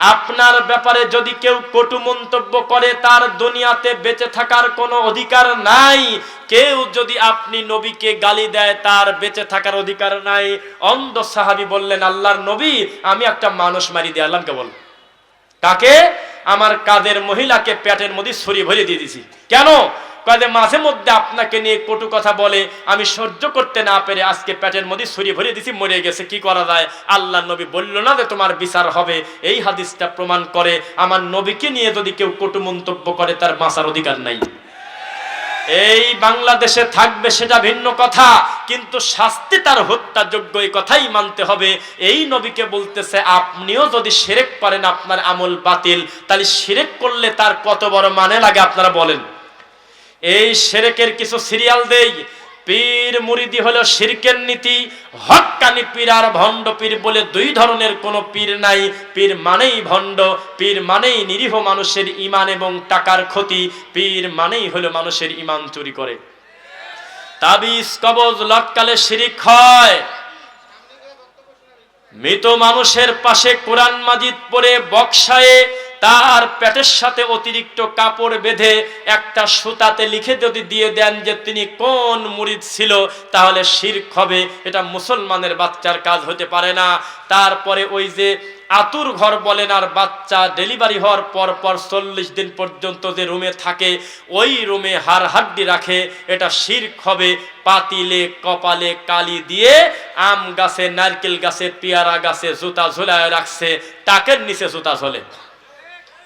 আপনার ব্যাপারে যদি কেউ কটু মন্তব্য করে, তার দুনিয়াতে বেঁচে থাকার কোনো অধিকার নাই। কেউ যদি আপনি নবীকে গালি দেয়, তার বেঁচে থাকার অধিকার নাই। অন্ধ সাহাবি বললেন, আল্লাহর নবী, আমি একটা মানুষ মারি দিয়ে, আল্লাহকে বল। কাকে? আমার কাদের মহিলাকে প্যাটের মধ্যে ছড়িয়ে ভরে দিয়ে দিছি কেন? কাজে মাঝে মধ্যে আপনাকে নিয়ে কটু কথা বলে, আমি সহ্য করতে না পেরে আজকে পেটের মধ্যে ছড়িয়ে ভরে দিছি, মরে গেছে, কি করা যায়? আল্লাহ নবী বলল না যে তোমার বিচার হবে। এই হাদিসটা প্রমাণ করে আমার নবীকে নিয়ে যদি কেউ কটু মন্তব্য করে, তার বাঁচার অধিকার নাই। এই বাংলাদেশে থাকবে সেটা ভিন্ন কথা, কিন্তু শাস্তি তার হত্যাযোগ্য এই কথাই মানতে হবে। এই নবীকে বলতেছে, আপনিও যদি সেরেক করেন, আপনার আমল বাতিল। তাহলে সেরেক করলে তার কত বড় মানে লাগে, আপনারা বলেন। এই সেরেকের কিছু সিরিয়াল দেই। পীর মুরিদি হলো শিরকের নীতি। হক্কানি পীর আর ভণ্ড পীর বলে দুই ধরনের কোনো পীর নাই। পীর মানেই ভণ্ড, পীর মানেই নিরীহ মানুষের ইমান এবং টাকার ক্ষতি। পীর মানেই হলো মানুষের ইমান চুরি করে। তাবিজ, কবজ, লটকালে শিরিক হয়। মৃত মানুষের পাশে কোরআন মাজিদ পরে বক্সায়ে তার পেটের সাথে অতিরিক্ত কাপড় বেঁধে একটা সুতাতে লিখে যদি দিয়ে দেন যে তিনি কোন মুরিদ ছিল, তাহলে শির্ক হবে। এটা মুসলমানের বাচ্চার কাজ হতে পারে না। তারপরে ওই যে আতুর ঘর বলেন, আর বাচ্চা ডেলিভারি হওয়ার পর পর চল্লিশ দিন পর্যন্ত যে রুমে থাকে, ওই রুমে হাড় হাড্ডি রাখে। এটা শির্ক হবে। পাতিলে, কপালে কালি দিয়ে আম গাছে, নারকেল গাছে, পেয়ারা গাছে জুতা ঝুলায় রাখছে। টাকের নিচে জুতা ঝোলে।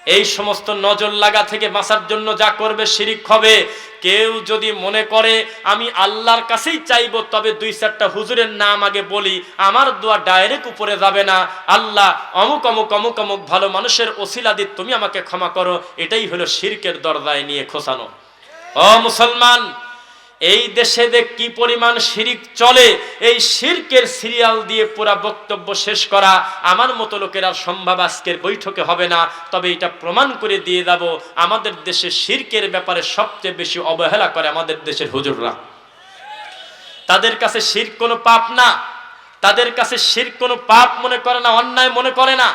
এই সমস্ত নজর লাগা থেকে বাঁচার জন্য যা করবে শিরিক হবে। কেউ যদি মনে করে, আমি আল্লাহর কাছেই চাইব, তবে দুই চারটা হুজুরের নাম আগে বলি। আমার দোয়া ডাইরেক্ট উপরে যাবে না। আল্লাহ, অমুক অমুক অমুক অমুক ভালো মানুষের ওসিলা দিত তুমি আমাকে ক্ষমা করো। এটাই হলো শিরকের দরজায় নিয়ে খোসানো অ মুসলমান এই দেশে যে কি পরিমাণ শিরিক চলে, এই শিরকের সিরিয়াল দিয়ে পুরা বক্তব্য শেষ করা আমার মতো লোকের সম্ভব আজকের বৈঠকে হবে না। তবে এটা প্রমাণ করে দিয়ে যাব, আমাদের দেশে শিরকের ব্যাপারে সবচেয়ে বেশি অবহেলা করে আমাদের দেশের হুজুররা। তাদের কাছে শির কোনো পাপ না, তাদের কাছে শির কোনো পাপ মনে করে না, অন্যায় মনে করে না।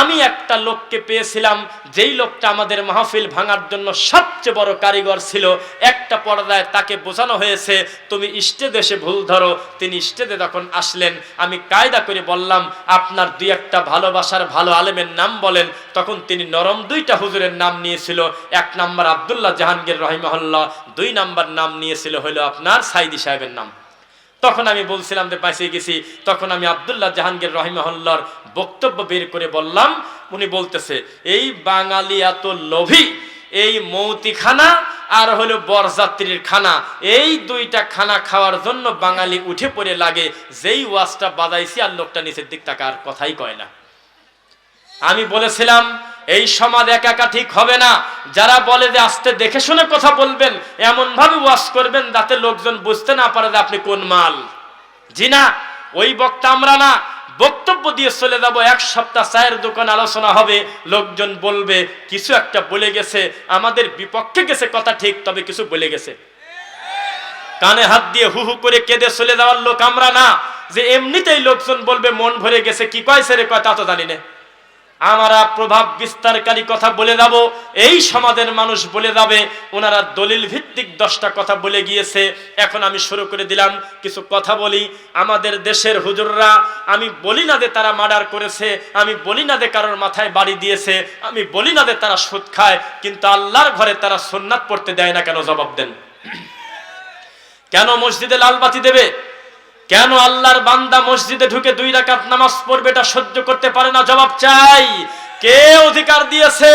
আমি একটা লোককে পেয়েছিলাম, যেই লোকটা আমাদের মাহফিল ভাঙার জন্য সবচেয়ে বড় কারিগর ছিল। একটা পর্দায় তাকে বোঝানো হয়েছে, তুমি এসে ভুল ধরো। তিনি স্টেজে তখন আসলেন, আমি কায়দা করে বললাম, আপনার দুই একটা ভালোবাসার ভালো আলেমের নাম বলেন। তখন তিনি নরম দুইটা হুজুরের নাম নিয়েছিল, এক নাম্বার আবদুল্লাহ জাহাঙ্গীর রহিমহল্লা দুই নাম্বার নাম নিয়েছিল হলো আপনার সাইদি সাহেবের নাম। তখন আমি বলছিলাম যে পাইছে গেছি। তখন আমি আবদুল্লাহ জাহাঙ্গীর রহিমহল্লার বক্তব্য বের করে বললাম, উনি বলতেছে, এই বাঙালি এত লোভী, এই মৌতিখানা আর হলো বরযাত্রীর খানা। এই দুইটা খানা খাওয়ার জন্য বাঙালি উঠে পড়ে লাগে, যেই ওয়াজটা বাজাইছি আর লোকটা নিচের দিক তাকার কথাই কয় না। আমি বলেছিলাম এই সমাজ একা একা ঠিক হবে না। যারা বলে যে আস্তে দেখে শুনে কথা বলবেন এমন ভাবে ওয়াশ করবেন যাতে লোকজন বুঝতে না পারে যে আপনি কোন মাল। জি না, ওই বক্তা আমরা না। বক্তব্য দিয়ে চলে যাব, এক সপ্তাহ চায়ের দোকান আলোচনা হবে, লোকজন বলবে, কিছু একটা বলে গেছে, আমাদের বিপক্ষে গেছে, কথা ঠিক, তবে কিছু বলে গেছে। কানে হাত দিয়ে হু হু করে কেঁদে চলে যাওয়ার লোক আমরা না। যে এমনিতেই লোকজন বলবে, মন ভরে গেছে, কি কয় সেরে কয় তা তো জানি না। আমরা প্রভাব বিস্তারকারী কথা বলে যাব। এই সমাজের মানুষ বলে যাবে, ওনারা দলিল ভিত্তিক দশটা কথা বলে গিয়েছে। এখন আমি শুরু করে দিলাম, কিছু কথা বলি। আমাদের দেশের হুজুররা, আমি বলি না যে তারা মার্ডার করেছে, আমি বলি না যে কারোর মাথায় বাড়ি দিয়েছে, আমি বলি না যে তারা সুদ খায়, কিন্তু আল্লাহর ঘরে তারা সোননাথ পড়তে দেয় না কেন? জবাব দেন। কেন মসজিদে লালবাতি দেবে? কেন আল্লাহর বান্দা মসজিদে ঢুকে দুই রাকাত নামাজ পড়বে এটা সহ্য করতে পারে না? জবাব চাই। কে অধিকার দিয়েছে?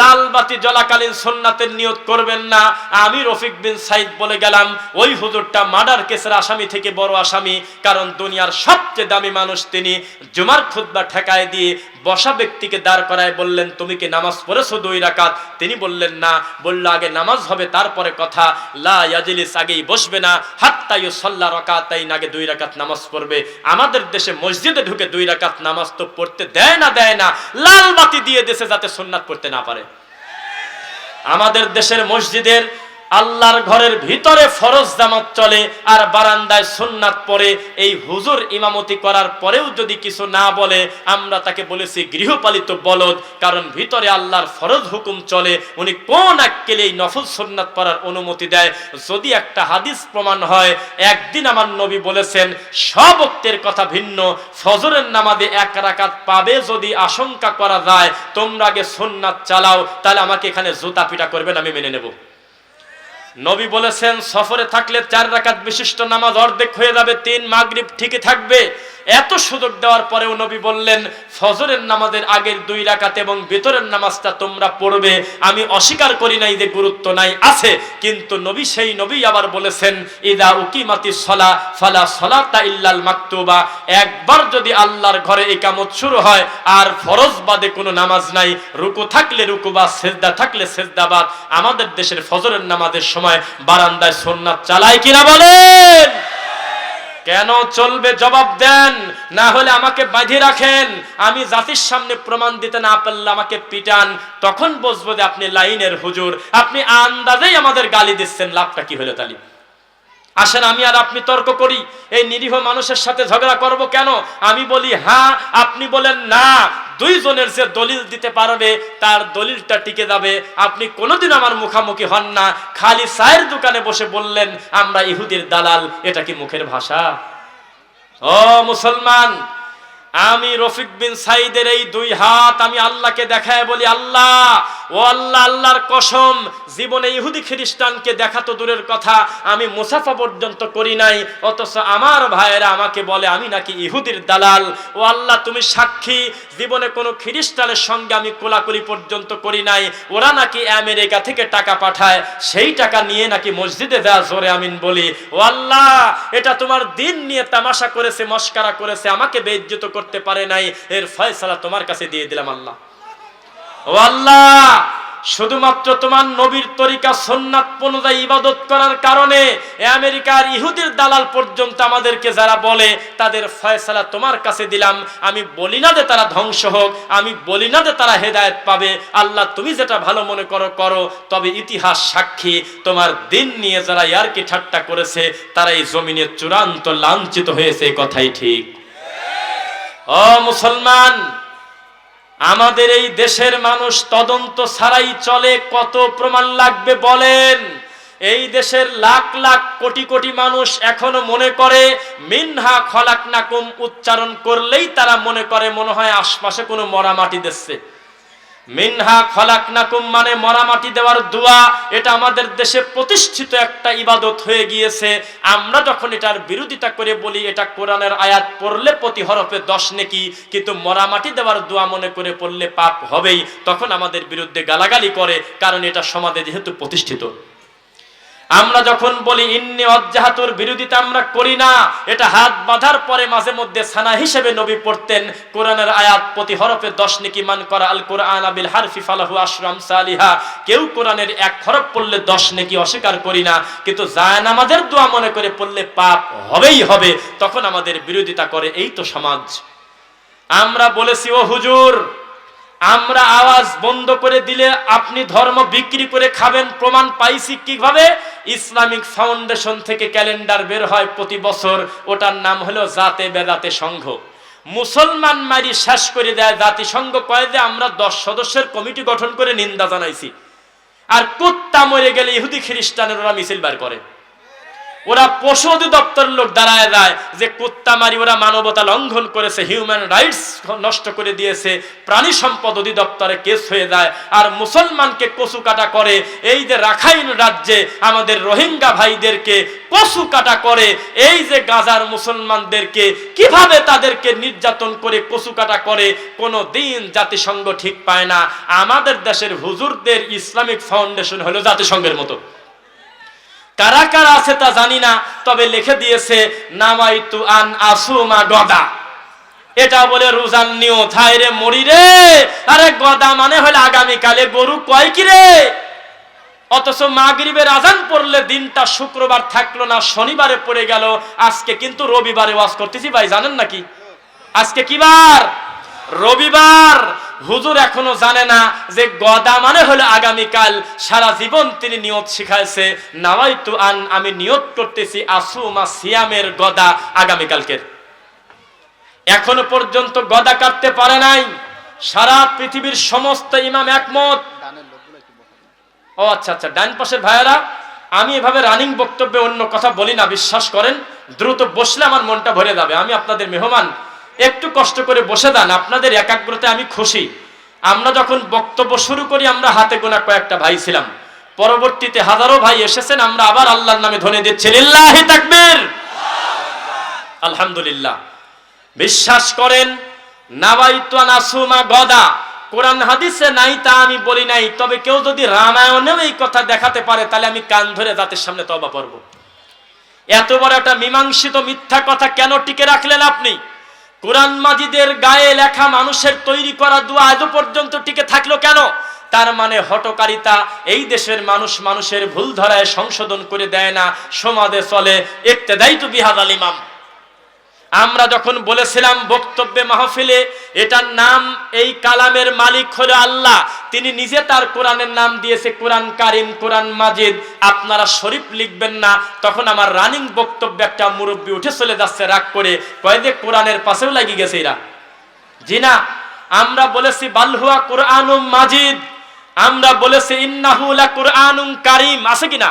লাল বাতি জলাকালীন সোননাথের নিয়ত করবেন না। আমি রফিক বিন সাইদ বলে গেলাম, ওই হুজুরটা মার্ডার কেসের আসামি থেকে বড় আসামি, কারণ দুনিয়ার সবচেয়ে দামি মানুষ তিনি। জুমার খুদ্া ঠেকায় দিয়ে বসা ব্যক্তিকে দাঁড় করায় বললেন, তুমি কি নামাজ পড়েছো দুই রাকাত? তিনি বললেন, না। বলল, আগে নামাজ হবে, তারপরে কথা। লা আগেই বসবে না। হাত্তাইও সল্লা রকাতাই আগে দুই রাকাত নামাজ পড়বে। আমাদের দেশে মসজিদে ঢুকে দুই রাকাত নামাজ তো পড়তে দেয় না দেয় না। লাল বাতি দিয়ে দেশে যাতে সুন্নাত পড়তে না পারে। আমাদের দেশের মসজিদের আল্লাহর ঘরের ভিতরে ফরজ জামাত চলে আর বারান্দায় সুন্নাত পড়ে, এই হুজুর ইমামতি করার পরেও যদি কিছু না বলে, আমরা তাকে বলেছি গৃহপালিত বলদ, কারণ ভিতরে আল্লাহর ফরজ হুকুম চলে, উনি কোন এককেলে এই নফল সুন্নাত পড়ার অনুমতি দেয়? যদি একটা হাদিস প্রমাণ হয়, একদিন আমার নবী বলেছেন, সব কথা ভিন্ন, ফজরের নামাজে এক রাকাত পাবে যদি আশঙ্কা করা যায়, তোমরা আগে সুন্নাত চালাও, তাহলে আমাকে এখানে জুতা পিটা করবেন আমি মেনে নেব। নবী বলেছেন, সফরে থাকলে চার রাকাত বিশিষ্ট নামাজ অর্ধেক হয়ে যাবে, তিন মাগরিব ঠিকই থাকবে। এত সুযোগ দেওয়ার পরেও নবী বললেন, ফজরের নামাজের আগের দুই রাকাত এবং ভিতরের নামাজটা তোমরা পড়বে। আমি অস্বীকার করি নাই যে গুরুত্ব নাই, আছে। কিন্তু নবী সেই নবী আবার বলেছেন, ইদা উকিমাতি সলা, ফালা সলাতা ইল্লাল মাকতুবা। একবার যদি আল্লাহর ঘরে একামত শুরু হয়, আর ফরজ বাদে কোনো নামাজ নাই, রুকু থাকলে রুকু বা সেজদা থাকলে সেজদাবাদ আমাদের দেশের ফজরের নামাজের সময় বারান্দায় সোননাথ চালায় কিনা বলেন? কেন চলবে জবাব দেন? না হলে আমাকে বাঁধিয়ে রাখেন। আমি জাতির সামনে প্রমাণ দিতে না পারলে আমাকে পিটান। তখন বসবো যে আপনি লাইনের হুজুর। আপনি আন্দাজেই আমাদের গালি দিচ্ছেন। লাভটা কি হলো তালি? আসেন, আমি আর আপনি তর্ক করি। এই নিরীহ মানুষের সাথে ঝগড়া করব কেন? আমি বলি হ্যাঁ আপনি বলেন, না, দুইজনের যে দলিল দিতে পারবে, তার দলিলটা টিকে যাবে। আপনি কোনোদিন আমার মুখামুখি হন না। খালি চায়ের দোকানে বসে বললেন, আমরা ইহুদির দালাল, এটা কি মুখের ভাষা? ও মুসলমান, আমি রফিক বিন সাইদের এই দুই হাত আমি আল্লাহকে দেখায় বলি, আল্লাহ ও আল্লাহ, আল্লাহর কসম, জীবনে ইহুদি খ্রিস্টানকে দেখা তো দূরের কথা, আমি মুসাফা পর্যন্ত করি নাই, অথচ আমার ভাইয়েরা আমাকে বলে, আমি নাকি ইহুদির দালাল। ও আল্লাহ, তুমি সাক্ষী, জীবনে কোনো খ্রিস্টানের সঙ্গে আমি কোলাকুলি পর্যন্ত করি নাই, ওরা নাকি আমেরিকা থেকে টাকা পাঠায়, সেই টাকা নিয়ে নাকি মসজিদে দেওয়া জোরে আমিন বলি। ও আল্লাহ, এটা তোমার দিন নিয়ে তামাশা করেছে, মস্কারা করেছে, আমাকে বেজ্জিত করতে পারে নাই, এর ফয়সালা তোমার কাছে দিয়ে দিলাম আল্লাহ। ও আল্লাহ, শুধুমাত্র তোমার নবীর তরিকা সন্ন্যাত অনুযায়ী ইবাদত করার কারণে আমেরিকার ইহুদির দালাল পর্যন্ত আমাদেরকে যারা বলে, তাদের ফয়সালা তোমার কাছে দিলাম। আমি বলি না যে তারা ধ্বংস হোক, আমি বলি না যে তারা হেদায়েত পাবে। আল্লাহ, তুমি যেটা ভালো মনে করো করো। তবে ইতিহাস সাক্ষী, তোমার দিন নিয়ে যারা ইয়ারকি ঠাট্টা করেছে তারা এই জমিনে চূড়ান্ত লাঞ্ছিত হয়েছে কথাই ঠিক। ও মুসলমান আমাদের এই দেশের মানুষ তদন্ত ছাড়াই চলে, কত প্রমাণ লাগবে বলেন? এই দেশের লাখ লাখ কোটি কোটি মানুষ এখনও মনে করে, মিনহা খলাক নাকুম উচ্চারণ করলেই তারা মনে করে মনে হয় আশপাশে কোনো মরা মাটি দিচ্ছে। মিনহা খলাক নাকুম মানে মরামাটি দেওয়ার দোয়া। এটা আমাদের দেশে প্রতিষ্ঠিত একটা ইবাদত হয়ে গিয়েছে। আমরা যখন এটার বিরোধিতা করে বলি, এটা কোরআনের আয়াত পড়লে প্রতি হরফে দশ নেকি, কিন্তু মরামাটি দেওয়ার দোয়া মনে করে পড়লে পাপ হবেই। তখন আমাদের বিরুদ্ধে গালাগালি করে, কারণ এটা সমাজে যেহেতু প্রতিষ্ঠিত। আমরা যখন বলি, ইন্নি অজ্জাহাতুর বিরোধিতা আমরা করি না, এটা হাত বাঁধার পরে মাঝে মধ্যে সানা হিসেবে নবী পড়তেন, কোরআনের আয়াত প্রতি হরফে দশ নেকি মান করা আল কোরআন আবিল হারফি ফালাহু আশরাম সালিহা কেউ কোরআনের এক হরফ পড়লে দশ নেকি অস্বীকার করি না, কিন্তু জায়ন আমাদের দোয়া মনে করে পড়লে পাপ হবেই হবে, তখন আমাদের বিরোধিতা করে, এই তো সমাজ। আমরা বলেছি, ও হুজুর আমরা আওয়াজ বন্ধ করে দিলে আপনি ধর্ম বিক্রি করে খাবেন, প্রমাণ পাইছি কীভাবে? ইসলামিক ফাউন্ডেশন থেকে ক্যালেন্ডার বের হয় প্রতি বছর, ওটার নাম হলো জাতে বেদাতে সংঘ। মুসলমান মারি শেষ করে দেয় জাতিসংঘ, কয় যে আমরা দশ সদস্যের কমিটি গঠন করে নিন্দা জানাইছি। আর কুত্তা মরে গেলে ইহুদি খ্রিস্টানের ওরা মিছিল বার করে। ওরা পশু অধিদপ্তরের লোক দাঁড়ায় যায় যে কুত্তা মারি ওরা মানবতা লঙ্ঘন করেছে হিউম্যান রাইটস নষ্ট করে দিয়েছে, প্রাণী সম্পদ অধিদপ্তরে কেস হয়ে যায়, আর মুসলমানকে কচু কাটা করে। এই যে রাখাইন রাজ্যে আমাদের রোহিঙ্গা ভাইদেরকে কচু কাটা করে, এই যে গাজার মুসলমানদেরকে কীভাবে তাদেরকে নির্যাতন করে কচু কাটা করে কোনো দিন জাতিসংঘ ঠিক পায় না। আমাদের দেশের হুজুরদের ইসলামিক ফাউন্ডেশন হলো জাতিসংঘের মতো। কারা কারা আছে তা জানি না, তবে লিখে দিয়েছে, নামাইতু আন আসুমা গদা। এটা বলে রোজান নিও থাইরে মরি রে, আরে গদা মানে হলে আগামী কালে গরু কয় কি রে? অথচ মাগরিবের আজান পড়লে দিনটা শুক্রবার থাকল না, শনিবারে পড়ে গেল, আজকে কিন্তু রবিবারে ওয়াজ করতেছি ভাই, জানেন নাকি? আজকে কি বার? রবিবার। হুজুর এখনও জানে না যে গদা মানে হলো আগামীকাল সারা জীবন তিনি নিয়ত শিখাইছে। নাওয়াইতু আন, আমি নিয়ত করতেছি আসুমা সিয়ামের গদা আগামীকালকের। এখনও পর্যন্ত গদা কাটতে পারে নাই। সারা পৃথিবীর সমস্ত ইমাম একমত। ও আচ্ছা আচ্ছা ডান পাশের ভাইয়েরা, আমি এভাবে রানিং বক্তব্যে অন্য কথা বলি না, বিশ্বাস করেন। দ্রুত বসলে আমার মনটা ভরে যাবে। আমি আপনাদের মেহমান। একটু কষ্ট করে বসে দেন, আপনাদের একাগ্রতায় আমি খুশি। আমরা যখন বক্তব্য শুরু করি, আমরা হাতে গোনা কয়েকটা ভাই ছিলাম। পরবর্তীতে হাজারো ভাই এসেছেন, আমরা আবার আল্লাহর নামে ধনে দিচ্ছি, লিল্লাহি তাকবীর! আলহামদুলিল্লাহ। বিশ্বাস করেন, নাবাইতু নাসুমা গদা, কোরআন হাদিসে নাই তা আমি বলি নাই, তবে কেউ যদি রামায়ণেও এই কথা দেখাতে পারে, তাহলে আমি কান ধরে জাতির সামনে তবা পড়ব। এত বড় একটা মীমাংসিত মিথ্যা কথা কেন টিকে রাখলেন আপনি? কোরআন মাজিদের গায়ে লেখা মানুষের তৈরি করা দোয়া আজও পর্যন্ত টিকে থাকল কেন? তার মানে হটকারিতা এই দেশের মানুষ মানুষের ভুল ধরায় সংশোধন করে দেয় না, সমাজে চলে। একতেদাই দায়িত্ব বিহাদ আল ইমাম। আমরা যখন বলেছিলাম বক্তব্যে মাহফিলে, এটার নাম, এই কালামের মালিক হলো আল্লাহ। তিনি নিজে তার কোরআনের নাম দিয়েছে, কোরআন কারিম, কোরআন মাজিদ। আপনারা শরীফ লিখবেন না। তখন আমার রানিং বক্তব্যে একটা মুরব্বী উঠে চলে যাচ্ছে রাগ করে। কয় যে, কোরআনের পাশেও লাগি গেছে এরা। জি না, আমরা বলেছি বালহুয়া কোরআনুম মাজিদ। আমরা বলেছি ইন্নাহুলা কোরআনুম কারিম। আছে কিনা?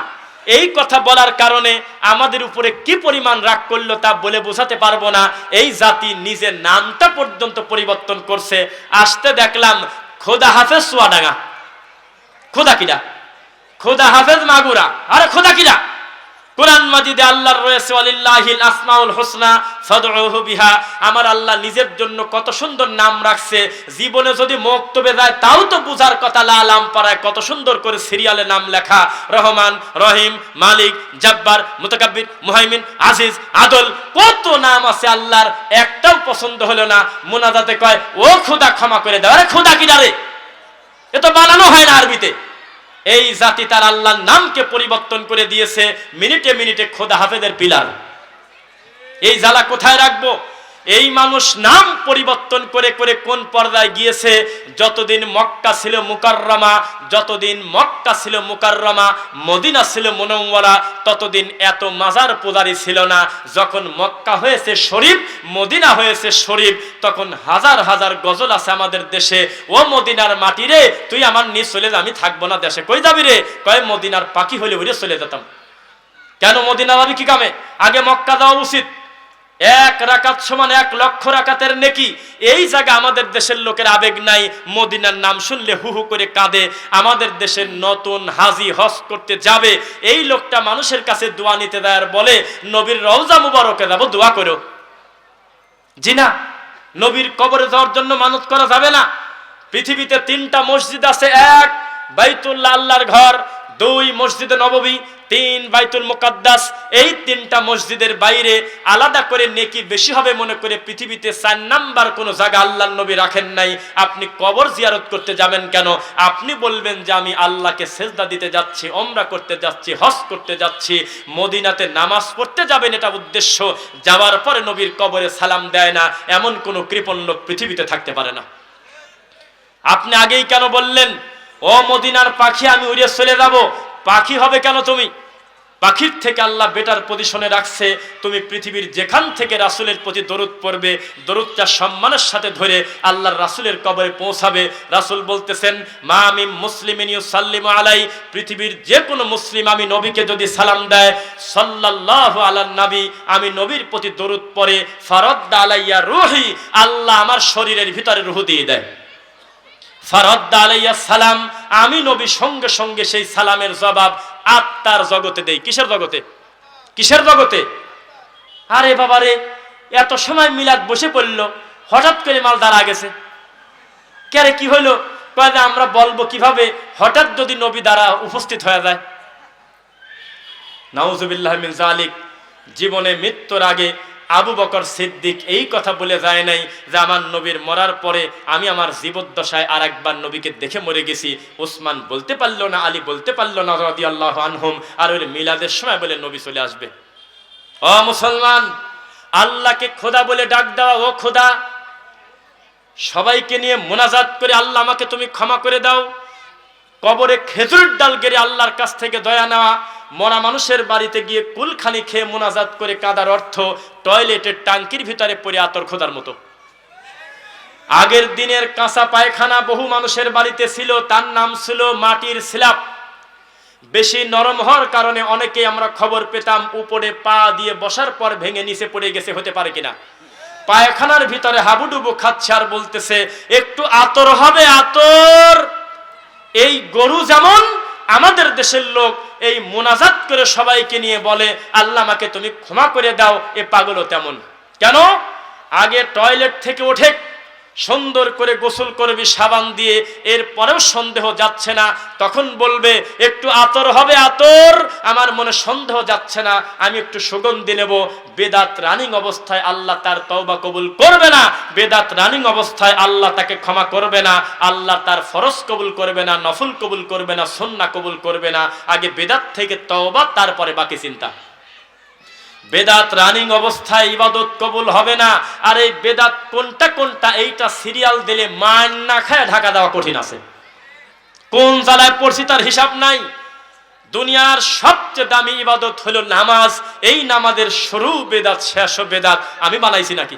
এই কথা বলার কারণে আমাদের উপরে কি পরিমাণ রাগ করল তা বলে বোঝাতে পারব না। এই জাতি নিজের নামটা পর্যন্ত পরিবর্তন করছে। আসতে দেখলাম খোদা হাফেজ সোয়াডাঙ্গা। খোদা কিরা খোদা হাফেজ মাগুরা। আরে খোদা কিরা কোরআন মাজিদে আল্লাহর রয়েছে, ওয়ালিল্লাহিল আসমাউল হোসনা, ফাদউহু বিহা। আমার আল্লাহ নিজের জন্য কত সুন্দর নাম রাখছে। জীবনে যদি মক্তবে যায়, তাও তো বুঝার কথা লালাম পাড়ায় কত সুন্দর করে সিরিয়ালে নাম লেখা। রহমান, রহিম, মালিক, জব্বার, মুতাকাব্বির, মুহাইমিন, আজিজ, আদল, কত নাম আছে আল্লাহর। একটাও পছন্দ হলো না। মুনাজাতে কয়, ও খোদা, ক্ষমা করে দাও। আরে খোদা কি রে এ তো বানানো হয় না আরবিতে। এই জাতি তার আল্লাহর নামকে পরিবর্তন করে দিয়েছে। মিনিটে মিনিটে খোদা হাফেদের পিলার। এই জ্বালা কোথায় রাখব? এই মানুষ নাম পরিবর্তন করে করে কোন পর্দায় গিয়েছে? যতদিন মক্কা ছিল মুকাররমা, যতদিন মক্কা ছিল মুকাররমা, মদিনা ছিল মনওয়ারা, ততদিন এত মাজার পূজারি ছিল না। যখন মক্কা হয়েছে শরীফ, মদিনা হয়েছে শরীফ, তখন হাজার হাজার গজল আছে আমাদের দেশে। ও মদিনার মাটি রে, তুই আমার নিয়ে চলে যা, আমি থাকব না দেশে। কই যাবি রে? কয়, মদিনার পাখি হলে উড়ে চলে যেতাম। কেন মদিনা যাবি কি কামে? আগে মক্কা যাওয়া উচিত। এক রাকাত সমান এক লক্ষ রাকাতের নেকি। এই জায়গা আমাদের দেশের লোকের আবেগ নাই, মদিনার নাম শুনলে হু হু করে কাঁদে। আমাদের দেশের নতুন হাজি হজ করতে যাবে, এই লোকটা মানুষের কাছে দোয়া নিতে দেয় আর বলে, নবীর রওজা মুবারকে যাব দোয়া করো। জি না, নবীর কবরে যাওয়ার জন্য মানত করা যাবে না। পৃথিবীতে তিনটা মসজিদ আছে, এক বাইতুল্লাহ আল্লাহর ঘর দুই মসজিদে নববী, তিন বাইতুল মুকাদ্দাস। এই তিনটা মসজিদের বাইরে আলাদা করে নেকি বেশি হবে মনে করে পৃথিবীতে চার নাম্বার কোনো জায়গা আল্লাহ নবী রাখেন নাই। আপনি কবর জিয়ারত করতে যাবেন কেন? আপনি বলবেন যে আমি আল্লাহকে সেজদা দিতে যাচ্ছি ওমরা করতে যাচ্ছি, হজ করতে যাচ্ছি, মদিনাতে নামাজ পড়তে যাবেন এটা উদ্দেশ্য। যাওয়ার পরে নবীর কবরে সালাম দেয় না, এমন কোনো কৃপণ লোক পৃথিবীতে থাকতে পারে না। আপনি আগেই কেন বললেন? ও মদিনার পাখি, আমি উড়ে চলে যাব। পাখি হবে কেন তুমি? পাখির থেকে আল্লাহ বেটার পজিশনে রাখছে। তুমি পৃথিবীর যেখান থেকে রাসুলের প্রতি দরুদ পড়বে, দরুদটা সম্মানের সাথে ধরে আল্লাহর রাসুলের কবরে পৌঁছাবে। রাসুল বলতেছেন, মা আমি মুসলিম সাল্লিম আলাই, পৃথিবীর যে কোনো মুসলিম আমি নবীকে যদি সালাম দেয় সাল্লাহ আল্লাহ নবী, আমি নবীর প্রতি দরুদ পড়ে, ফারদ্দা আলাইয়া রুহি, আল্লাহ আমার শরীরের ভিতরে রুহু দিয়ে দেয়। ফারদ্দা আলাইয়া সালাম। আমি নবী সঙ্গে সঙ্গে সেই সালামের জবাব আত্মার জগতে দেই। কিসের জগতে? কিসের জগতে? আরে বাবারে, এত সময় মিলাদ বসে পড়ল, হঠাৎ করে মাল দাঁড়া গেছে। কেরে কি হইল? কয়ে আমরা বলব কীভাবে? হঠাৎ যদি নবী দ্বারা উপস্থিত হয়ে যায়। নাউজুবিল্লাহ মিন জালিক জীবনে মৃত্যুর আগে আবু বকর সিদ্দিক এই কথা বলে যায় নাই যে আমার নবীর মরার পরে আমি আমার জীবদ্দশায় আর একবার নবীকে দেখে মরে গেছি। ওসমান বলতে পারল না, আলী বলতে পারল না রদি আল্লাহ আনহুম। আর ওই মিলাদের সময় বলে নবী চলে আসবে। অ মুসলমান, আল্লাহকে খোদা বলে ডাক দেওয়া ও খোদা। সবাইকে নিয়ে মোনাজাত করে আল্লাহ আমাকে তুমি ক্ষমা করে দাও। কবরে খেজুরের ডাল গেড়ে আল্লাহর কাছ থেকে দয়া নেওয়া। মরা মানুষের বাড়িতে গিয়ে কুলখানি খেয়ে মোনাজাত করে কাদার অর্থ টয়লেটের টাঙ্কির ভিতরে পড়ে আতর খোদার মতো। আগের দিনের কাঁচা পায়খানা বহু মানুষের বাড়িতে ছিল, তার নাম ছিল মাটির স্ল্যাব। বেশি নরম হওয়ার কারণে অনেকে আমরা খবর পেতাম, উপরে পা দিয়ে বসার পর ভেঙে নিচে পড়ে গেছে, হতে পারে কিনা। পায়খানার ভিতরে হাবুডুবু খাচ্ছে আর বলতেছে, একটু আতর হবে, আতর! এই গরু যেমন আমাদের দেশের লোক এই মোনাজাত করে সবাইকে নিয়ে বলে, আল্লাহ আমাকে তুমি ক্ষমা করে দাও, এ পাগলও তেমন। কেন? আগে টয়লেট থেকে ওঠে সুন্দর করে গোসল করবি, সাবান দিয়ে, এরপরেও সন্দেহ যাচ্ছে না। তখন বলবে, একটু আতর হবে আতর, আমার মনে সন্দেহ যাচ্ছে না, আমি একটু সুগন্ধি নেব। বেদাত রানিং অবস্থায় আল্লাহ তার তওবা কবুল করবে না। বেদাত রানিং অবস্থায় আল্লাহ তাকে ক্ষমা করবে না। আল্লাহ তার ফরজ কবুল করবে না, নফল কবুল করবে না সন্না কবুল করবে না। আগে বেদাত থেকে তওবা, তারপরে বাকি চিন্তা। বেদাত রানিং অবস্থায় ইবাদত কবুল হবে না। আর এই বেদাত কোনটা কোনটা, এইটা সিরিয়াল দিলে মান না খায়, ঢাকা দেওয়া কঠিন আছে। কোন জ্বালায় পড়ছি তার হিসাব নাই। দুনিয়ার সবচেয়ে দামি ইবাদত হলো নামাজ। এই নামাজের শুরু বেদাত, শেষ বেদাত আমি বানাইছি নাকি?